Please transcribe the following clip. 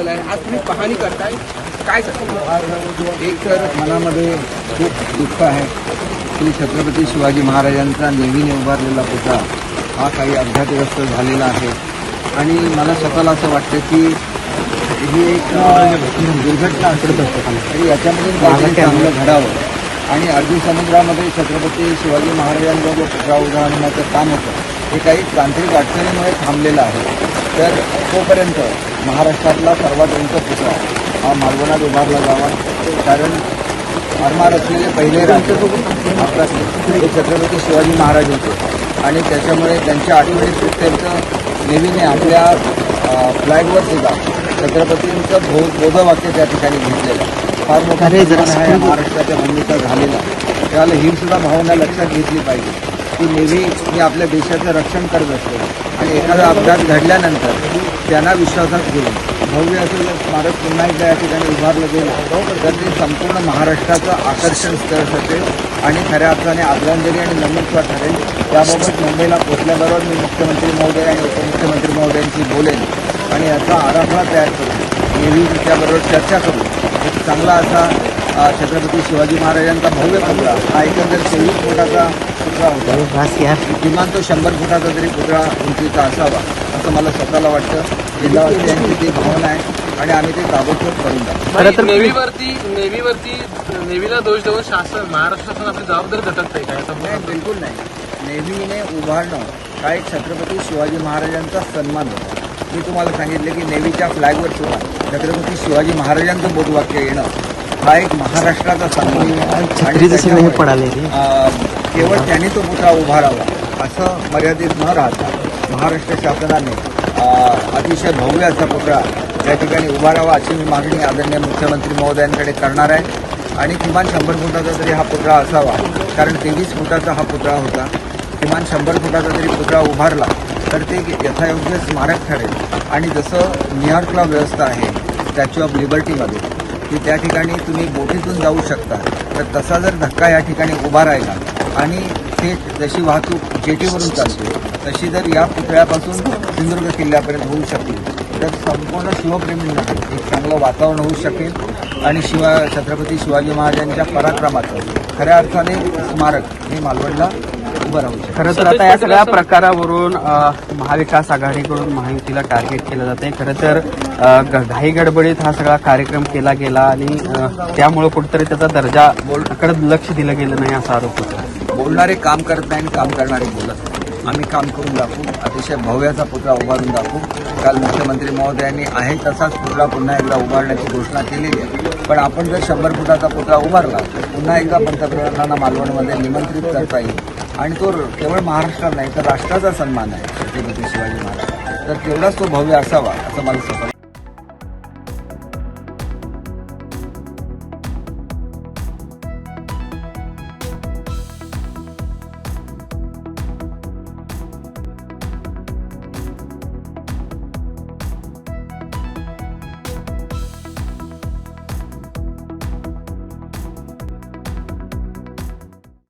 झालेला आहे. आज तुम्ही पाहणी करताय. काय सांगता एक तर मनामध्ये खूप दुःख आहे की छत्रपती शिवाजी महाराजांचा नेहमीने उभारलेला पुतळा हा काही अपघातग्रस्त झालेला आहे. आणि मला स्वतःला असं वाटतं की ही एक दुर्घटना असत. आणि याच्यामध्ये काहीतरी चांगलं घडावं. आणि अरबी समुद्रामध्ये छत्रपती शिवाजी महाराजांचा जो पुतळा उभारण्याचं काम होतं हे काही तांत्रिक अडचणीमुळे थांबलेलं आहे. तर तोपर्यंत महाराष्ट्रातला सर्वात उंच पुतळा हा मालवणात उभारला जावा. कारण आरमार असलेले पहिले राज्य आपला छत्रपती शिवाजी महाराज होते. आणि त्याच्यामुळे त्यांच्या आठवणीत प्रित्यर्थ नेहमीने आपल्या फ्लॅगवर सुद्धा छत्रपतींचं बो बोधवाक्य त्या ठिकाणी घेतलेलं आहे. फार मोठा आहे महाराष्ट्राच्या भूमीचा झालेला. त्याला ही सुद्धा भावना लक्षात घेतली पाहिजे. की नेव्ही ही आपल्या देशाचं रक्षण करत असते. आणि एखादा अपघात घडल्यानंतर त्यांना विश्वासात घेऊन भव्य असं स्मारक पुन्हा एकदा या ठिकाणी उभारलं गेलं तर ते संपूर्ण महाराष्ट्राचं आकर्षण स्थळ ठरेल आणि खऱ्या अर्थाने आदरांजली आणि नमूदत्व ठरेल. त्याबाबत मुंबईला पोचल्याबरोबर मी मुख्यमंत्री महोदय आणि उपमुख्यमंत्री महोदयांशी बोलेन आणि याचा आराखडा तयार करून. नेहमी त्याबरोबर चर्चा करून एक चांगला असा छत्रपती शिवाजी महाराजांचा भव्य पुतळा. हा एकंदर तेवीस फुटाचा पुतळा होता. किमान तो शंभर फुटाचा तरी पुतळा उंचीचा असावा असं मला स्वतःला वाटतं. जिल्हावासियांची ती भावना आहे आणि आम्ही ते ताबडतोब करून तर- नेव्हीवरती नेव्हीवरती नेव्हीला दोष देऊन शासन महाराष्ट्र शासन आपली जबाबदारी झटकते काय असं नाही बिलकुल नाही. नेव्हीने उभारणं हा एक छत्रपती शिवाजी महाराजांचा सन्मान होता. मी तुम्हाला सांगितले की नेव्हीच्या फ्लॅगवर सुद्धा छत्रपती शिवाजी महाराजांचं बोधवाक्य येणं हा एक महाराष्ट्राचा हे त्याच्यामुळे, पडाले केवळ त्यांनी तो पुतळा उभारावा असं मर्यादित न राहता महाराष्ट्र शासनाने अतिशय भव्य असा पुतळा या ठिकाणी उभारावा अशी मी मागणी आदरणीय मुख्यमंत्री महोदयांकडे करणार आहे. आणि किमान शंभर फुटाचा तरी हा पुतळा असावा कारण तेवीस फुटाचा हा पुतळा होता. किमान शंभर फुटाचा जरी पुतळा उभारला तर ते यथायोग्य स्मारक ठरेल. आणि जसं न्यूयॉर्कला व्यवस्था आहे स्टॅच्यू ऑफ लिबर्टीमध्ये की त्या ठिकाणी तुम्ही बोटीतून जाऊ शकता. तर तसा जर धक्का या ठिकाणी उभा राहिला आणि ते जशी वाहतूक जेटीवरून चालते तशी जर या पुतळ्यापासून सिंधुदुर्ग किल्ल्यापर्यंत होऊ शकेल तर संपूर्ण शिवप्रेमींमध्ये एक चांगलं वातावरण होऊ शकेल. आणि शिवा छत्रपती शिवाजी महाराजांच्या पराक्रमाचं खऱ्या अर्थाने स्मारक हे मालवणला खरं तर आता या सगळ्या प्रकारावरून महाविकास आघाडीकडून महायुतीला टार्गेट केलं जात आहे खरं तर घाई गडबडीत हा सगळा कार्यक्रम केला गेला आणि त्यामुळे कुठेतरी त्याचा दर्जा कडे लक्ष दिलं गेलं नाही असा आरोप होता. बोलणारे काम करत नाही आणि काम करणारे बोलत नाही. आम्ही काम करून दाखवू. अतिशय भव्याचा पुतळा उभारून दाखवू. काल मुख्यमंत्री महोदयांनी आहे तसाच पुतळा पुन्हा एकदा उभारण्याची घोषणा केलेली आहे. पण आपण जर शंभर फुटाचा पुतळा उभारला तर पुन्हा एकदा पंतप्रधानांना मालवणमध्ये निमंत्रित करता येईल. आणि तो केवळ महाराष्ट्रात नाही तर राष्ट्राचा सन्मान आहे छत्रपती शिवाजी महाराज. तर तेवढाच तो भव्य असावा असं मला स्वतःला